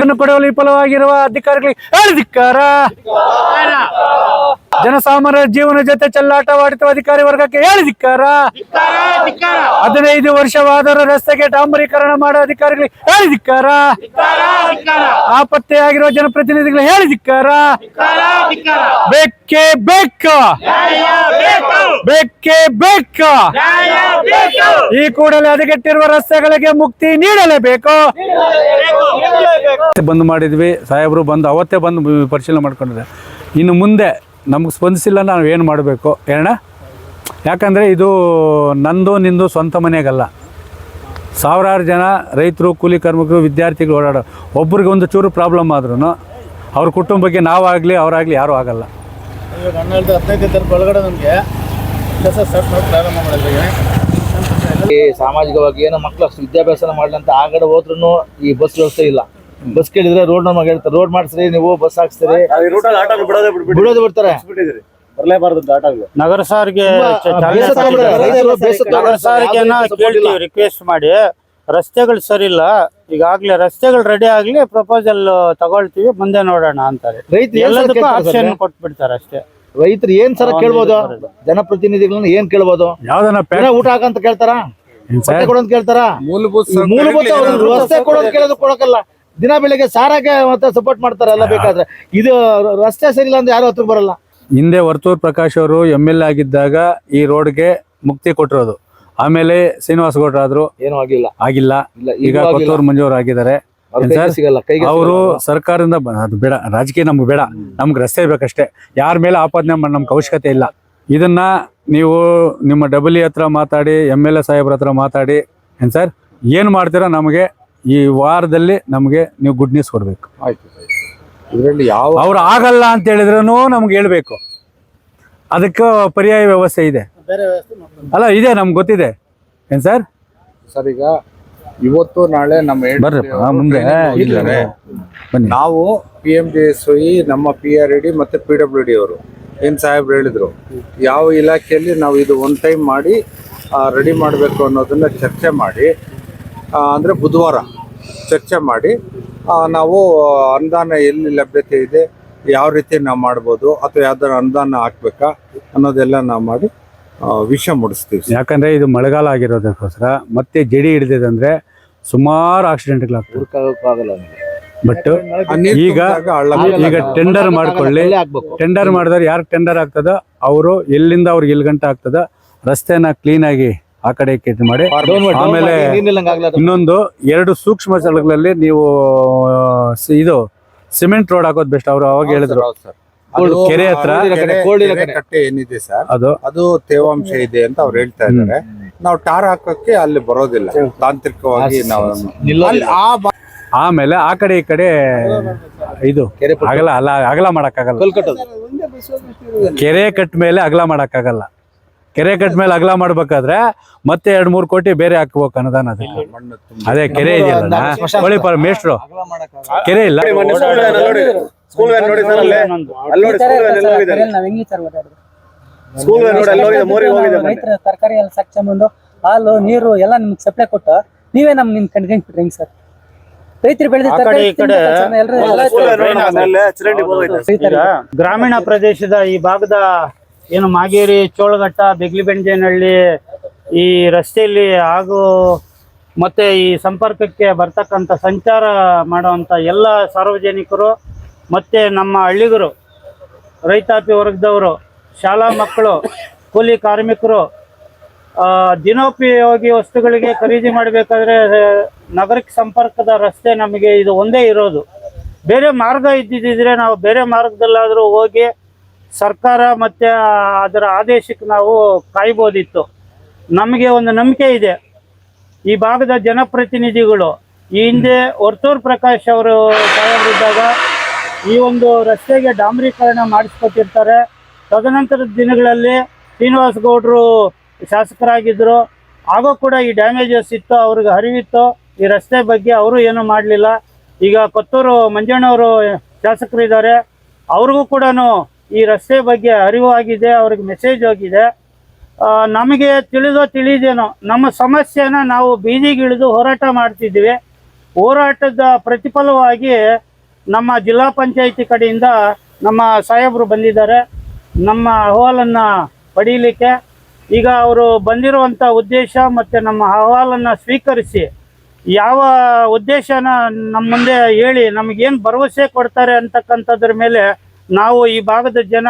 ಇದನ್ನು ಕೊಡುವಲ್ಲಿ ವಿಫಲವಾಗಿರುವ ಅಧಿಕಾರಿಗಳಿಗೆ ಹೇಳಿದಿಕ್ಕಾರ ಜನಸಾಮಾನ್ಯರ ಜೀವನ ಜೊತೆ ಚಲ್ಲಾಟವಾಡುತ್ತಿರುವ ಅಧಿಕಾರಿ ವರ್ಗಕ್ಕೆ ಹೇಳಿದಿಕ್ಕಾರ ಹದಿನೈದು ವರ್ಷವಾದರೂ ರಸ್ತೆಗೆ ಡಾಂಬರೀಕರಣ ಮಾಡೋ ಅಧಿಕಾರಿಗಳಿಗೆ ಹೇಳಿದಿಕ್ಕಾರ ನಾಪತ್ತೆಯಾಗಿರುವ ಜನಪ್ರತಿನಿಧಿಗಳು ಹೇಳಿದಿಕ್ಕಾರ ಬೇಕೇ ಬೇಕು. ಬೇಕೇ. ಬೇಕು. ಈ ಕೂಡಲೇ ಅದಗೆಟ್ಟಿರುವ ರಸ್ತೆಗಳಿಗೆ ಮುಕ್ತಿ ನೀಡಲೇಬೇಕು. ಬಂದ್ ಮಾಡಿದ್ವಿ. ಸಾಹೇಬರು ಬಂದು ಅವತ್ತೇ ಬಂದು ಪರಿಶೀಲನೆ ಮಾಡ್ಕೊಂಡಿದೆ. ಇನ್ನು ಮುಂದೆ ನಮ್ಗೆ ಸ್ಪಂದಿಸಿಲ್ಲ ನಾವು ಏನು ಮಾಡಬೇಕು? ಏನ ಯಾಕಂದರೆ ಇದು ನಂದು ನಿಂದು ಸ್ವಂತ ಮನೆಗಲ್ಲ. ಸಾವಿರಾರು ಜನ ರೈತರು ಕೂಲಿ ಕಾರ್ಮಿಕರು ವಿದ್ಯಾರ್ಥಿಗಳು ಓಡಾಡೋ ಒಬ್ರಿಗೆ ಒಂದು ಚೂರು ಪ್ರಾಬ್ಲಮ್ ಆದ್ರೂ ಅವ್ರ ಕುಟುಂಬಕ್ಕೆ ನಾವಾಗಲಿ ಅವರಾಗಲಿ ಯಾರೂ ಆಗಲ್ಲ. ಇವಾಗ ಹನ್ನೆರಡು ಹದಿನೈದು ತರ ಒಳಗಡೆ ನಮಗೆ ಕೆಲಸ ಸ್ಟಾರ್ಟ್ ಮಾಡಿ ಪ್ರಾರಂಭ ಮಾಡಿದ್ವಿ ಈ ಸಾಮಾಜಿಕವಾಗಿ ಏನೋ ಮಕ್ಕಳು ಅಷ್ಟು ವಿದ್ಯಾಭ್ಯಾಸ ಮಾಡ್ಲಂತ ಆ ಕಡೆ ಹೋದ್ರೂ ಈ ಬಸ್ ವ್ಯವಸ್ಥೆ ಇಲ್ಲ. ಬಸ್ ಕೇಳಿದ್ರೆ ರೋಡ್ ನಮಗೆ ಹೇಳ್ತಾರೆ ರೋಡ್ ಮಾಡಿಸ್ರಿ ನೀವು ಬಸ್ ಹಾಕ್ಸ್ತೀರಿ. ಬಿಡೋದೇ ಬಿಡೋದು ಬಿಡ್ತಾರೆ. ಬರಲೇಬಾರ್ದು ಅಂತ ಆಟೋಗಳು. ನಗರ ಸಾರಿಗೆ. ನಗರ. ಸಾರಿಗೆನ. ಕೇಳ್ತೀವಿ ರಿಕ್ವೆಸ್ಟ್ ಮಾಡಿ. ರಸ್ತೆಗಳು ಸರಿ ಇಲ್ಲ ಈಗಾಗ್ಲೇ ರಸ್ತೆಗಳು ರೆಡಿ ಆಗ್ಲಿ ಪ್ರಪೋಸಲ್ ತಗೊಳ್ತೀವಿ ಮುಂದೆ ನೋಡೋಣ ಅಂತಾರೆ. ರೈತರು ಏನ್ ಸರ್ ಎಲ್ಲದಕ್ಕೂ ಕೇಳ್ತಾರೆ ಆಪ್ಷನ್ ಕೊಟ್ಬಿಡ್ತಾರೆ ಅಷ್ಟೇ. ರೈತರು ಏನ್ ಸರ ಕೇಳ್ಬೋದು. ಜನಪ್ರತಿನಿಧಿಗಳನ್ನ ಏನ್ ಕೇಳ್ಬೋದು? ಯಾವ್ದನ್ನ ದಿನ ಊಟ ಹಾಕಂತ ಕೇಳ್ತಾರ? ಬಟ್ಟೆ ಕೊಡೋಂತ ಕೇಳ್ತಾರ? ಮೂಲಭೂತ ರಸ್ತೆ ಕೊಡೋದ್ ಕೇಳೋದು ಕೊಡಕಲ್ಲ. ದಿನ ಬೆಳಿಗ್ಗೆ ಸಾರಾಗೆ ಮತ್ತೆ ಸಪೋರ್ಟ್ ಮಾಡ್ತಾರೆ ಎಲ್ಲ ಬೇಕಾದ್ರೆ. ಇದು ರಸ್ತೆ ಸರಿ ಇಲ್ಲ ಅಂದ್ರೆ ಯಾರು ಹತ್ರ ಬರಲ್ಲ? ಹಿಂದೆ ವರ್ತೂರ್ ಪ್ರಕಾಶ್ ಅವರು ಎಂ ಎಲ್ ಎ ಆಗಿದ್ದಾಗ ಈ ರೋಡ್ಗೆ ಮುಕ್ತಿ ಕೊಟ್ಟಿರೋದು. ಆಮೇಲೆ ಶ್ರೀನಿವಾಸ್ ಗೌಡ್ರು ಆದ್ರು ಏನೂ ಆಗಿಲ್ಲ. ಆಗಿಲ್ಲ. ಇಲ್ಲ ಈಗ ಆಗಿಲ್ಲ. ಕೊತ್ತೂರು ಮಂಜೂರು ಆಗಿದ್ದಾರೆ. ಅವ್ರ ಏನ್ ಕೈಗೆ ಸರ್? ಸಿಗಲ್ಲ ಕೈಗೆ ಅವರು ಸರ್ಕಾರದಿಂದ ಬ- ಅದು ಬೇಡ ರಾಜಕೀಯ ನಮ್ಗೆ ಬೇಡ. ನಮ್ಗೆ ರಸ್ತೆ ಬೇಕಷ್ಟೇ. ಯಾರ ಮೇಲೆ ಆಪಾದನೆ ಮಾಡಿ ನಮ್ಗೆ ಅವಶ್ಯಕತೆ ಇಲ್ಲ. ಇದನ್ನ ನೀವು ನಿಮ್ಮ ಡಬ್ಲ್ಯೂ ಹತ್ರ ಮಾತಾಡಿ ಎಂ ಎಲ್ ಎ ಸಾಹೇಬ್ರ ಹತ್ರ ಮಾತಾಡಿ ಏನ್ ಸರ್? ಏನು ಮಾಡ್ತೀರಾ ನಮಗೆ ಈ ವಾರದಲ್ಲಿ ನಮಗೆ ನೀವು ಗುಡ್ ನ್ಯೂಸ್ ಕೊಡಬೇಕು. ಇದರಲ್ಲಿ ಯಾವ ಅವ್ರು ಆಗಲ್ಲ ಅಂತ ಹೇಳಿದ್ರೂ ನಮ್ಗೆ ಹೇಳ್ಬೇಕು. ಅದಕ್ಕೆ ಪರ್ಯಾಯ ವ್ಯವಸ್ಥೆ ಇದೆ. ಬೇರೆ ವ್ಯವಸ್ಥೆ ಮಾಡ್ಕೊಂಡು ಅಲ್ಲ ಇದೆ ನಮ್ಗೆ ಗೊತ್ತಿದೆ. ಏನ್ ಸರ್? ಸರ್ ಈಗ ಇವತ್ತು ನಾಳೆ ನಮ್ಮ ಅವರು ಮುಂದೆ training ಇಲ್ಲ ಕೊಟ್ಟಿದ್ದಾರೆ. ಬನ್ನಿ. ನಾವು P M D S Y ನಮ್ಮ ಪಿ ಆರ್ ಡಿ ಮತ್ತೆ ಪಿ ಡಬ್ಲ್ಯೂ ಡಿ ಅವರು. ಏನ್ ಸಾಹೇಬ್ರು ಹೇಳಿದ್ರು? ಯಾವ ಇಲಾಖೆಯಲ್ಲಿ ನಾವು ಇದು ಒನ್ ಟೈಮ್ ಮಾಡಿ ರೆಡಿ ಮಾಡಬೇಕು ಅನ್ನೋದನ್ನ ಚರ್ಚೆ ಮಾಡಿ ಆ, ಅಂದ್ರೆ ಬುಧವಾರ ಚರ್ಚೆ ಮಾಡಿ ಆ, ನಾವು ಅನುದಾನ ಎಲ್ಲಿ ಲಭ್ಯತೆ ಇದೆ ಯಾವ ರೀತಿ ನಾವು ಮಾಡ್ಬೋದು ಅಥವಾ ಯಾವ್ದಾರ ಅನುದಾನ ಹಾಕ್ಬೇಕಾ ಅನ್ನೋದೆಲ್ಲ ನಾವು ಮಾಡಿ ಆ, ವಿಷಯ ಮುಡಿಸ್ತೀವಿ ಯಾಕಂದ್ರೆ ಇದು ಮಳೆಗಾಲ ಆಗಿರೋದಕ್ಕೋಸ್ಕರ ಮತ್ತೆ ಜಡಿ ಹಿಡಿದಿದಂದ್ರೆ ಸುಮಾರು ಆಗಲ್ಲ ಬಟ್ ಈಗ ಈಗ ಟೆಂಡರ್ ಮಾಡ್ಕೊಳ್ಳಿ. ಟೆಂಡರ್ ಮಾಡಿದ್ರೆ ಯಾರು ಟೆಂಡರ್ ಆಗ್ತದ ಅವರು ಎಲ್ಲಿಂದ ಅವ್ರಿಗೆ ಎಲ್ ಗಂಟೆ ಆಗ್ತದ ರಸ್ತೆನ ಕ್ಲೀನ್ ಆಗಿ ಆ ಕಡೆ ಕೆಟ್ಟ ಮಾಡಿ. ಆಮೇಲೆ. ಇನ್ನೊಂದು ಎರಡು ಸೂಕ್ಷ್ಮ ಸ್ಥಳಗಳಲ್ಲಿ ನೀವು ಇದು ಸಿಮೆಂಟ್ ರೋಡ್ ಹಾಕೋದ್ ಬೆಸ್ಟ್ ಅವರು ಅವಾಗ ಹೇಳಿದ್ರು. ಕೆರೆ ಹತ್ರ. ಕಟ್ಟೆ ಏನಿದೆ ಸರ್ ಅದು. ಅದು ತೇವಾಂಶ ಇದೆ ಅಂತ ಅವ್ರು ಹೇಳ್ತಾ ಇದ್ದಾರೆ. ನಾವು ಟಾರ್ ಹಾಕಕ್ಕೆ ಅಲ್ಲಿ ಬರೋದಿಲ್ಲ. ತಾಂತ್ರಿಕವಾಗಿ ನಾವು ಅಲ್ಲಿ ಆ ಆಮೇಲೆ ಆ ಕಡೆ ಈ ಕಡೆ ಇದು. ಅಗಲ ಅಲ್ಲ ಅಗಲ ಮಾಡಕ್ಕಾಗಲ್ಲ. ಕೆರೆ ಕಟ್ಟ ಮೇಲೆ ಅಗಲ ಮಾಡಕ್ಕಾಗಲ್ಲ. ಕೆರೆ ಕಟ್ ಮೇಲೆ ಅಗಲ ಮಾಡ್ಬೇಕಾದ್ರೆ ಮತ್ತೆ ಎರಡ್ ಮೂರ್ ಕೋಟಿ ಬೇರೆ ಹಾಕ್ಬೇಕು ಅನುದಾನ ಅದಕ್ಕೆ. ಅದೇ ಕೆರೆ ಇದೆಯಲ್ಲ ಮೇಷ್ಟ್ರು. ಕೆರೆ ಇಲ್ಲ. ಸ್ಕೂಲ್ ವ್ಯಾನ್ ನೋಡಿ ಸರ್ ಅಲ್ಲೇ. ಅಲ್ಲಿ ನೋಡಿ ಸ್ಕೂಲ್ ವ್ಯಾನ್ ಎಲ್ಲ ಹೋಗಿದೆ ನಾವು ಹೆಂಗಿ ಸರ್ ಓಡಾಡೋದು ಸ್ಕೂಲ್ ವ್ಯಾನ್ ನೋಡಿ ಅಲ್ಲಿ ಹೋಗಿದೆ ಮೋರಿಗೆ ಹೋಗಿದೆ ಮೊನ್ನೆ. ರೈತರ ತರಕಾರಿ ಎಲ್ಲ ಸಾಕ್ಸ್ಕೊಂಬಂದು ಹಾಲು ನೀರು ಎಲ್ಲ ನಿಮಗೆ ಸಪ್ಲೈ ಕೊಟ್ಟು ನೀವೇ ನಮ್ ನಿಮ್ ಕಣ್ಕೊಂಡ್ಬಿಟ್ರಿ ಹೆಂಗ್ ಸರ್ ರೈತರು ಬೆಳೆದ ಆ ಕಡೆ ಈ ಕಡೆ ಎಲ್ಲರೂ ಸ್ಕೂಲ್ ವ್ಯಾನ್ ನೋಡಿ ಅಲ್ಲೇ ಚರಂಡಿ ಹೋಗಿದೆ. ಈಗ ಗ್ರಾಮೀಣ ಪ್ರದೇಶದ ಈ ಭಾಗದ ಏನು ಮಾಗೇರಿ ಚೋಳಘಟ್ಟ ಬೆಗ್ಲಿಬೆಂಜನಹಳ್ಳಿ ಈ ರಸ್ತೆಯಲ್ಲಿ ಹಾಗೂ ಮತ್ತೆ ಈ ಸಂಪರ್ಕಕ್ಕೆ ಬರ್ತಕ್ಕಂಥ ಸಂಚಾರ ಮಾಡುವಂಥ ಎಲ್ಲ ಸಾರ್ವಜನಿಕರು ಮತ್ತೆ ನಮ್ಮ ಹಳ್ಳಿಗರು, ರೈತಾಪಿ ವರ್ಗದವರು, ಶಾಲಾ ಮಕ್ಕಳು, ಕೂಲಿ ಕಾರ್ಮಿಕರು ದಿನೋಪಯೋಗಿ ವಸ್ತುಗಳಿಗೆ ಖರೀದಿ ಮಾಡಬೇಕಾದ್ರೆ ನಗರಕ್ಕೆ ಸಂಪರ್ಕದ ರಸ್ತೆ ನಮಗೆ ಇದು ಒಂದೇ ಇರೋದು. ಬೇರೆ ಮಾರ್ಗ ಇದ್ದಿದ್ದರೆ ನಾವು ಬೇರೆ ಮಾರ್ಗದಲ್ಲಾದರೂ ಹೋಗಿ ಸರ್ಕಾರ ಮತ್ತು ಅದರ ಆದೇಶಕ್ಕೆ ನಾವು ಕಾಯ್ಬೋದಿತ್ತು. ನಮಗೆ ಒಂದು ನಂಬಿಕೆ ಇದೆ. ಈ ಭಾಗದ ಜನಪ್ರತಿನಿಧಿಗಳು, ಈ ಹಿಂದೆ ವರ್ತೂರ್ ಪ್ರಕಾಶ್ ಅವರು ಸಾಹೇಬರಿದ್ದಾಗ ಈ ಒಂದು ರಸ್ತೆಗೆ ಡಾಂಬರೀಕರಣ ಮಾಡಿಸ್ಕೊಟ್ಟಿರ್ತಾರೆ. ತದನಂತರದ ದಿನಗಳಲ್ಲಿ ಶ್ರೀನಿವಾಸ ಗೌಡರು ಶಾಸಕರಾಗಿದ್ದರು ಆಗೋ ಕೂಡ ಈ ಡ್ಯಾಮೇಜಸ್ ಇತ್ತು, ಅವ್ರಿಗೆ ಅರಿವಿತ್ತು. ಈ ರಸ್ತೆ ಬಗ್ಗೆ ಅವರು ಏನೂ ಮಾಡಲಿಲ್ಲ. ಈಗ ಕೊತ್ತೂರು ಮಂಜಣ್ಣವರು ಶಾಸಕರಿದ್ದಾರೆ. ಅವ್ರಿಗೂ ಕೂಡ ಈ ರಸ್ತೆ ಬಗ್ಗೆ ಅರಿವು ಆಗಿದೆ, ಅವ್ರಿಗೆ ಮೆಸೇಜ್ ಹೋಗಿದೆ. ನಮಗೆ ತಿಳಿದೋ ತಿಳಿದೇನೋ, ನಮ್ಮ ಸಮಸ್ಯೆನ ನಾವು ಬೀದಿಗಿಳಿದು ಹೋರಾಟ ಮಾಡ್ತಿದ್ದೀವಿ ಹೋರಾಟದ ಪ್ರತಿಫಲವಾಗಿ ನಮ್ಮ ಜಿಲ್ಲಾ ಪಂಚಾಯಿತಿ ಕಡೆಯಿಂದ ನಮ್ಮ ಸಾಹೇಬರು ಬಂದಿದ್ದಾರೆ. ನಮ್ಮ ಅಹವಾಲನ್ನು ಪಡೀಲಿಕ್ಕೆ ಈಗ ಅವರು ಬಂದಿರುವಂಥ ಉದ್ದೇಶ ಮತ್ತು ನಮ್ಮ ಅಹವಾಲನ್ನು ಸ್ವೀಕರಿಸಿ ಯಾವ ಉದ್ದೇಶನ ನಮ್ಮ ಮುಂದೆ ಹೇಳಿ ನಮಗೇನು ಭರವಸೆ ಕೊಡ್ತಾರೆ ಅಂತಕ್ಕಂಥದ್ರ ಮೇಲೆ ನಾವು ಈ ಭಾಗದ ಜನ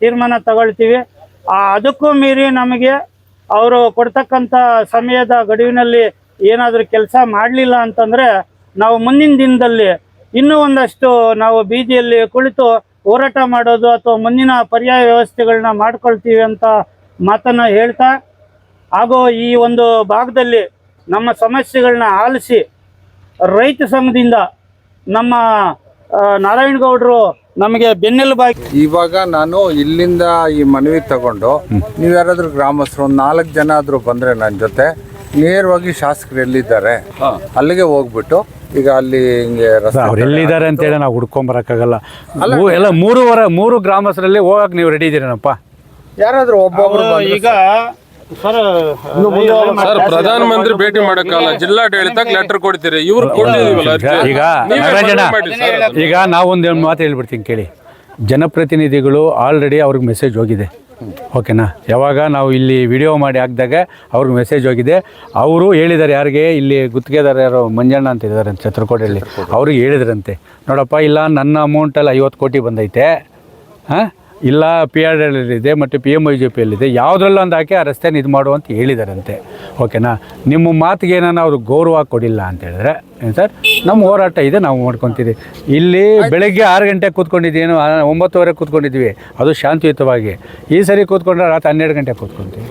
ತೀರ್ಮಾನ ತಗೊಳ್ತೀವಿ. ಅದಕ್ಕೂ ಮೀರಿ ನಮಗೆ ಅವರು ಕೊಡ್ತಕ್ಕಂಥ ಸಮಯದ ಗಡುವಿನಲ್ಲಿ ಏನಾದರೂ ಕೆಲಸ ಮಾಡಲಿಲ್ಲ ಅಂತಂದರೆ ನಾವು ಮುಂದಿನ ದಿನದಲ್ಲಿ ಇನ್ನೂ ಒಂದಷ್ಟು ನಾವು ಬೀದಿಯಲ್ಲಿ ಕುಳಿತು ಹೋರಾಟ ಮಾಡೋದು ಅಥವಾ ಮುಂದಿನ ಪರ್ಯಾಯ ವ್ಯವಸ್ಥೆಗಳನ್ನ ಮಾಡ್ಕೊಳ್ತೀವಿ ಅಂತ ಮಾತನ್ನು ಹೇಳ್ತಾ ಹಾಗೂ ಈ ಒಂದು ಭಾಗದಲ್ಲಿ ನಮ್ಮ ಸಮಸ್ಯೆಗಳನ್ನ ಆಲಿಸಿ ರೈತ ಸಂಘದಿಂದ ನಮ್ಮ ನಾರಾಯಣಗೌಡರು ನಮಗೆ ಬೆನ್ನೆಲುಬಾಗಿ ಇವಾಗ ನಾನು ಇಲ್ಲಿಂದ ಈ ಮನವಿ ತಗೊಂಡು ನೀವು ಯಾರಾದ್ರೂ ಗ್ರಾಮಸ್ಥರು ಒಂದು ನಾಲ್ಕು ಜನ ಆದರೂ ಬಂದ್ರೆ ನನ್ನ ಜೊತೆ ನೇರವಾಗಿ ಶಾಸಕರು ಎಲ್ಲಿದ್ದಾರೆ ಅಲ್ಲಿಗೆ ಹೋಗ್ಬಿಟ್ಟು ಈಗ ಅಲ್ಲಿ ಹಿಂಗೆ ರಸ್ತೆ ಅವ್ರು ಎಲ್ಲಿದ್ದಾರೆ ಅಂತೇಳಿ ನಾವು ಹುಡ್ಕೊಂಬರಕ್ಕಾಗಲ್ಲ. ಮೂ- ಎಲ್ಲ ಮೂರುವರೆ ಮೂರು ಗ್ರಾಮಸ್ಥರಲ್ಲಿ ಹೋಗಕ್ಕೆ ನೀವು ರೆಡಿ ಇದ್ದೀರೇನಪ್ಪ? ಯಾರಾದ್ರೂ ಒಬ್ಬೊಬ್ರು ಈಗ ಸರ್ ಸರ್ ಪ್ರಧಾನ ಮಂತ್ರಿ ಭೇಟಿ ಮಾಡಕ್ಕಲ್ಲ ಜಿಲ್ಲಾಡಳಿತಕ್ಕೆ ಲೆಟರ್ ಕೊಡ್ತೀರಿ. ಇವ್ರು ಕೊಟ್ಟಿದೀವಲ್ಲ ಅರ್ಜಿ. ಈಗ ನೀವೇ ನಾಗರಾಜಣ್ಣ ಮನವಿ ಮಾಡಿ ಸರ್. ಈಗ ನಾವೊಂದು ಮಾತು ಹೇಳ್ಬಿಡ್ತೀನಿ ಕೇಳಿ. ಜನಪ್ರತಿನಿಧಿಗಳು ಆಲ್ರೆಡಿ ಅವ್ರಿಗೆ ಮೆಸೇಜ್ ಹೋಗಿದೆ. ಓಕೆನಾ? ಯಾವಾಗ ನಾವು ಇಲ್ಲಿ ವಿಡಿಯೋ ಮಾಡಿ ಹಾಕಿದಾಗ ಅವ್ರಿಗೆ ಮೆಸೇಜ್ ಹೋಗಿದೆ. ಅವರು ಹೇಳಿದ್ದಾರೆ ಯಾರಿಗೆ? ಇಲ್ಲಿ ಗುತ್ತಿಗೆದಾರ ಯಾರು ಮಂಜಣ್ಣ ಅಂತ ಇದ್ದಾರೆ ಚತ್ರಕೋಟೆಯಲ್ಲಿ ಅವ್ರಿಗೆ ಹೇಳಿದ್ರಂತೆ. ನೋಡಪ್ಪ ಇಲ್ಲ ನನ್ನ ಅಮೌಂಟಲ್ಲಿ ಐವತ್ತು ಕೋಟಿ ಬಂದೈತೆ. ಹಾಂ? ಇಲ್ಲ ಪಿ ಆರ್ ಇದೆ ಮತ್ತು ಪಿ ಎಂ ಐ ಜೆ ಪಿಯಲ್ಲಿದೆ ಯಾವುದ್ರಲ್ಲೊಂದು ಹಾಕಿ ಆ ರಸ್ತೆನ ಇದು ಮಾಡು ಅಂತ ಹೇಳಿದಾರಂತೆ. ಓಕೆನಾ ನಿಮ್ಮ ಮಾತಿಗೆ ಏನಾನ ಅವರು ಗೌರವ ಕೊಡಿಲ್ಲ ಅಂತ ಹೇಳಿದ್ರೆ, ಏನು ಸರ್? ನಮ್ಮ ಹೋರಾಟ ಇದೆ, ನಾವು ಮಾಡ್ಕೊತೀವಿ. ಇಲ್ಲಿ ಬೆಳಗ್ಗೆ ಆರು ಗಂಟೆಗೆ ಕೂತ್ಕೊಂಡಿದ್ದೇನು ಒಂಬತ್ತುವರೆಗೆ ಒಂಬತ್ತುವರೆ ಕೂತ್ಕೊಂಡಿದ್ವಿ ಅದು ಶಾಂತಿಯುತವಾಗಿ. ಈ ಸರಿ ಕೂತ್ಕೊಂಡ್ರೆ ರಾತ್ರಿ ಹನ್ನೆರಡು ಗಂಟೆಗೆ ಕೂತ್ಕೊತೀವಿ.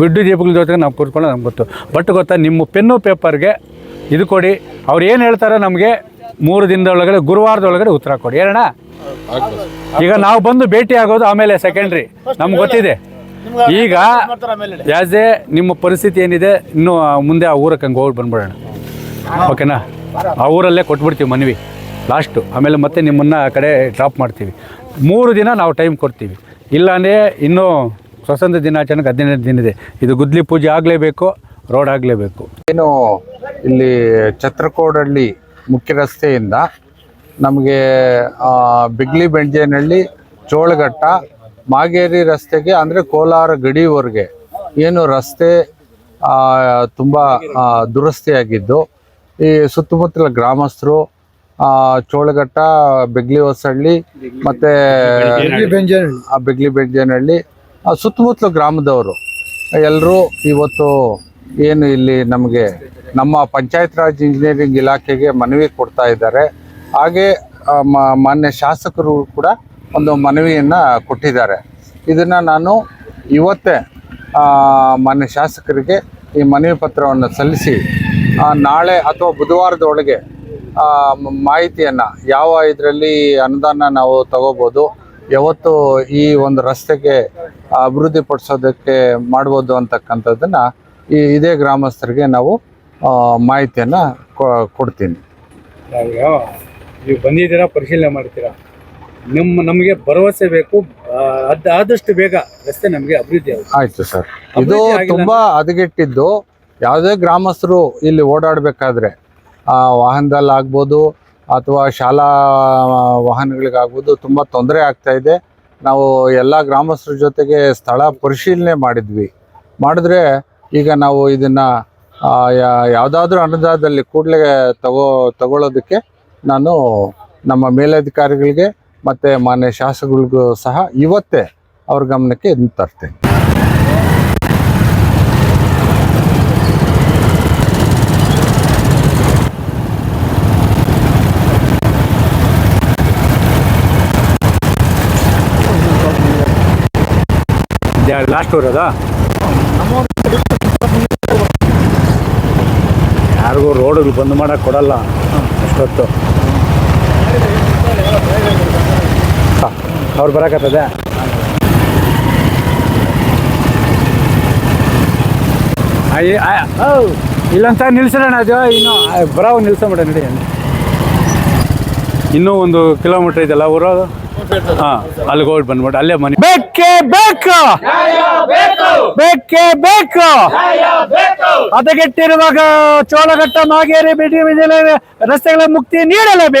ಬಿಡ್ಡು ದೀಪಗಳ ಜೊತೆಗೆ ನಾವು ಕೂತ್ಕೊಂಡು ನಮ್ಗೆ ಗೊತ್ತು. ಬಟ್ ಗೊತ್ತಾ, ನಿಮ್ಮ ಪೆನ್ನು ಪೇಪರ್ಗೆ ಇದು ಕೊಡಿ. ಅವ್ರು ಏನು ಹೇಳ್ತಾರೋ ನಮಗೆ ಮೂರು ದಿನದೊಳಗಡೆ ಗುರುವಾರದೊಳಗಡೆ ಉತ್ತರ ಕೊಡಿ. ಹೇಳೋಣ ಈಗ ನಾವು ಬಂದು ಭೇಟಿ ಆಗೋದು ಆಮೇಲೆ ಸೆಕೆಂಡ್ರಿ ನಮ್ಗೆ ಗೊತ್ತಿದೆ. ಈಗ ಯಾಸ್ ಎ ನಿಮ್ಮ ಪರಿಸ್ಥಿತಿ ಏನಿದೆ? ಇನ್ನು ಮುಂದೆ ಆ ಊರಕ್ಕೆ ಹಂಗೆ ಹೋಗಿ ಬಂದ್ಬಿಡೋಣ. ಓಕೆನಾ? ಆ ಊರಲ್ಲೇ ಕೊಟ್ಬಿಡ್ತೀವಿ ಮನವಿ. ಲಾಸ್ಟು ಆಮೇಲೆ ಮತ್ತೆ ನಿಮ್ಮನ್ನು ಆ ಕಡೆ ಡ್ರಾಪ್ ಮಾಡ್ತೀವಿ. ಮೂರು ದಿನ ನಾವು ಟೈಮ್ ಕೊಡ್ತೀವಿ. ಇಲ್ಲಾಂದರೆ ಇನ್ನೂ ಸ್ವತಂತ್ರ ದಿನಾಚರಣೆಗೆ ಹದಿನೈದು ದಿನ ಇದೆ. ಇದು ಗುದ್ಲಿ ಪೂಜೆ ಆಗಲೇಬೇಕು ರೋಡ್ ಆಗಲೇಬೇಕು. ಏನು ಇಲ್ಲಿ ಛತ್ರಕೋಡಹಳ್ಳಿ ಮುಖ್ಯ ರಸ್ತೆಯಿಂದ ನಮಗೆ ಬಿಗ್ಲಿ ಬೆಂಜೇನಹಳ್ಳಿ ಚೋಳಘಟ್ಟ ಮಾಗೇರಿ ರಸ್ತೆಗೆ ಅಂದರೆ ಕೋಲಾರ ಗಡಿವರೆಗೆ ಏನು ರಸ್ತೆ ತುಂಬ ದುರಸ್ತಿಯಾಗಿದ್ದು ಈ ಸುತ್ತಮುತ್ತಲ ಗ್ರಾಮಸ್ಥರು ಚೋಳಘಟ್ಟ ಬೆಗ್ಲಿ ಹೊಸಳ್ಳಿ ಮತ್ತು ಆ ಬೆಗ್ಲಿ ಬೆಂಜೇನಹಳ್ಳಿ ಆ ಸುತ್ತಮುತ್ತಲ ಗ್ರಾಮದವರು ಎಲ್ಲರೂ ಇವತ್ತು ಏನು ಇಲ್ಲಿ ನಮಗೆ ನಮ್ಮ ಪಂಚಾಯತ್ ರಾಜ್ ಇಂಜಿನಿಯರಿಂಗ್ ಇಲಾಖೆಗೆ ಮನವಿ ಕೊಡ್ತಾ ಇದ್ದಾರೆ. ಹಾಗೆ ಮಾನ್ಯ ಶಾಸಕರು ಕೂಡ ಒಂದು ಮನವಿಯನ್ನು ಕೊಟ್ಟಿದ್ದಾರೆ. ಇದನ್ನು ನಾನು ಇವತ್ತೇ ಮಾನ್ಯ ಶಾಸಕರಿಗೆ ಈ ಮನವಿ ಪತ್ರವನ್ನು ಸಲ್ಲಿಸಿ ನಾಳೆ ಅಥವಾ ಬುಧವಾರದೊಳಗೆ ಮಾಹಿತಿಯನ್ನು ಯಾವ ಇದರಲ್ಲಿ ಅನುದಾನ ನಾವು ತಗೋಬೋದು, ಯಾವತ್ತು ಈ ಒಂದು ರಸ್ತೆಗೆ ಅಭಿವೃದ್ಧಿಪಡಿಸೋದಕ್ಕೆ ಮಾಡ್ಬೋದು ಅಂತಕ್ಕಂಥದ್ದನ್ನು ಈ ಇದೇ ಗ್ರಾಮಸ್ಥರಿಗೆ ನಾವು ಮಾಹಿತಿಯನ್ನ ಕೊಡ್ತೀನಿ. ನೀವು ಬಂದಿದ್ದೀರಾ ಪರಿಶೀಲನೆ ಮಾಡ್ತೀರಾ? ನಿಮ್ಮ ನಮಗೆ ಭರವಸೆ ಬೇಕು ಆದಷ್ಟು ಬೇಗ ರಸ್ತೆ ನಮಗೆ ಅಭಿವೃದ್ಧಿ ಆಯ್ತು ಸರ್. ಇದು ತುಂಬಾ ಹದಗೆಟ್ಟಿದ್ದು ಯಾವುದೇ ಗ್ರಾಮಸ್ಥರು ಇಲ್ಲಿ ಓಡಾಡಬೇಕಾದ್ರೆ ವಾಹನದಲ್ಲಿ ಆಗ್ಬೋದು ಅಥವಾ ಶಾಲಾ ವಾಹನಗಳಿಗಾಗ್ಬೋದು ತುಂಬ ತೊಂದರೆ ಆಗ್ತಾ ಇದೆ. ನಾವು ಎಲ್ಲ ಗ್ರಾಮಸ್ಥರ ಜೊತೆಗೆ ಸ್ಥಳ ಪರಿಶೀಲನೆ ಮಾಡಿದ್ವಿ. ಮಾಡಿದ್ರೆ ಈಗ ನಾವು ಇದನ್ನು ಯಾವುದಾದ್ರೂ ಅನುದಾನದಲ್ಲಿ ಕೂಡಲೇ ತಗೋ, ತಗೊಳ್ಳೋದಕ್ಕೆ ನಾನು ನಮ್ಮ ಮೇಲಧಿಕಾರಿಗಳಿಗೆ ಮತ್ತು ಮಾನ್ಯ ಶಾಸಕರಿಗೂ ಸಹ ಇವತ್ತೇ ಅವ್ರ ಗಮನಕ್ಕೆ ಇದನ್ನು ತರ್ತೇನೆ. ಲಾಸ್ಟ್ ಊರ್ ಅದಾ ಯಾರಿಗೂ ರೋಡ್ಗಳು ಬಂದ್ ಮಾಡಕ್ ಕೊಡಲ್ಲ. ಅಷ್ಟೊತ್ತು. ಅವ್ರು ಬರಕತ್ತದೆ? ಇಲ್ಲಂತ ನಿಲ್ಸೋಣ ಅದು, ಇನ್ನು ಬರೋ ನಿಲ್ಸೋಬಿಡ ನಡಿ. ಇನ್ನೂ ಒಂದು ಕಿಲೋಮೀಟರ್ ಇದೆಲ್ಲ ಊರು ಹಾಂ, ಅಲ್ಲಿಗೆ ಹೋಗಿ ಬಂದ್ಬಿಟ್ಟು ಅಲ್ಲೇ ಮನೆ ಬೇಕೇ ಬೇಕು. ಬೇಕೇ ಬೇಕು. ಹದಗೆಟ್ಟಿರುವಾಗ ಚೋಳಘಟ್ಟ ಮಾಗೇರಿ ಬಿಡಿ ರಸ್ತೆಗಳ ಮುಕ್ತಿ ನೀಡಲೇಬೇಕು